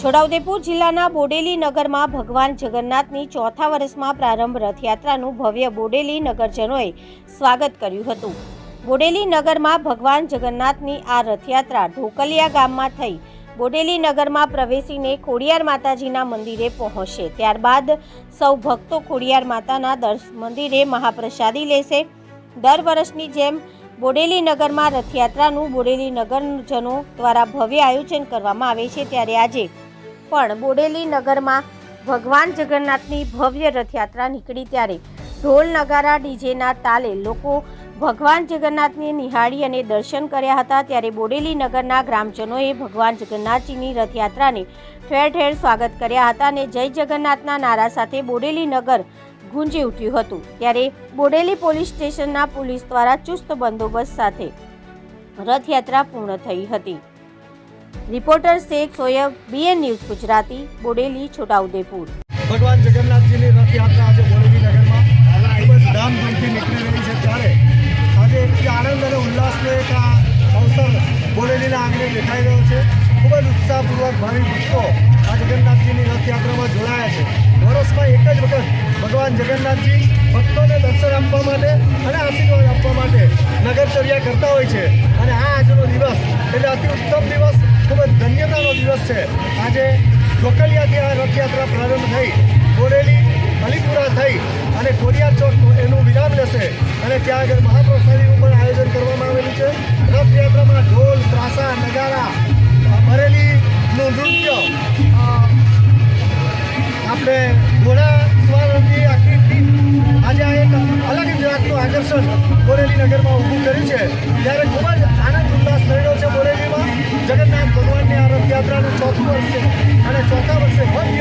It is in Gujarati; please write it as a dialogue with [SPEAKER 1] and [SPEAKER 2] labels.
[SPEAKER 1] છોટાઉદેપુર જિલ્લાના બોડેલી નગરમાં ભગવાન જગન્નાથની ચોથા વર્ષમાં પ્રારંભ રથયાત્રાનું ભવ્ય બોડેલી નગરજનોએ સ્વાગત કર્યું હતું. બોડેલી નગરમાં ભગવાન જગન્નાથની આ રથયાત્રા ઢોકલિયા ગામમાં થઈ. બોડેલી નગરમાં પ્રવેશીને ખોડિયાર માતાજીના મંદિરે પહોંચશે. ત્યારબાદ સૌ ભક્તો ખોડિયાર માતાના દર્શ મંદિરે મહાપ્રસાદી લેશે. દર વર્ષની જેમ બોડેલી નગરમાં રથયાત્રાનું બોડેલી નગરજનો દ્વારા ભવ્ય આયોજન કરવામાં આવે છે. ત્યારે આજે પણ બોડેલી નગરમાં ભગવાન જગન્નાથની ભવ્ય રથયાત્રા નીકળી ત્યારે ઢોલ નગારા, ડીજેના તાલે લોકો ભગવાન જગન્નાથને નિહાળી અને દર્શન કર્યા હતા. ત્યારે બોડેલી નગરના ગ્રામજનોએ ભગવાન જગન્નાથજીની રથયાત્રાને ઠેર ઠેર સ્વાગત કર્યા હતા અને જય જગન્નાથના નારા સાથે બોડેલી નગર ગુંજી ઉઠ્યું હતું. ત્યારે બોડેલી પોલીસ સ્ટેશનના પોલીસ દ્વારા ચુસ્ત બંદોબસ્ત સાથે રથયાત્રા પૂર્ણ થઈ હતી. Reporter Sheikh Soyab, BN news Gujarati, Bodeli, Chhota Udepur.
[SPEAKER 2] ભગવાન જગન્નાથજીની રથયાત્રા આજે બોડેલી નગરમાં ખૂબ જ ધામધૂમથી નીકળી રહી છે. ત્યારે આજે આનંદ અને ઉલ્લાસનો એક આ અવસર બોડેલીના આંગણે દેખાઈ રહ્યો છે. ખૂબ જ ઉત્સાહપૂર્વક ભાવિ ભક્તો આ જગન્નાથજીની રથયાત્રામાં જોડાયા છે. વર્ષમાં એક જ વખત ભગવાન જગન્નાથજી ભક્તોને દર્શન આપવા માટે અને આશીર્વાદ આપવા માટે નગરચર્યા કરતા હોય છે. અને આ આજનો દિવસ એટલે અતિ ઉત્તમ દિવસ ખૂબ જ ધન્યતાનો દિવસ છે. આજે ઢોકલિયાથી આ રથયાત્રા પ્રારંભ થઈ બોરેલી અલીપુરા થઈ અને કોરિયા ચોક એનું વિરામ લેશે અને ત્યાં આગળ મહાપ્રસાદીનું પણ આયોજન કરવામાં આવેલું છે. રથયાત્રામાં ઢોલ, ત્રાસા, નગારા બરેલીનું નૃત્ય આપણે ઘોડા સ્વારથી આખી ટીમ આજે આ એક અલગ જ જાતનું આકર્ષણ બોરેલી નગરમાં ઊભું કર્યું છે. ત્યારે ખૂબ જ છે. અને ચોથા વર્ષે ભવ્ય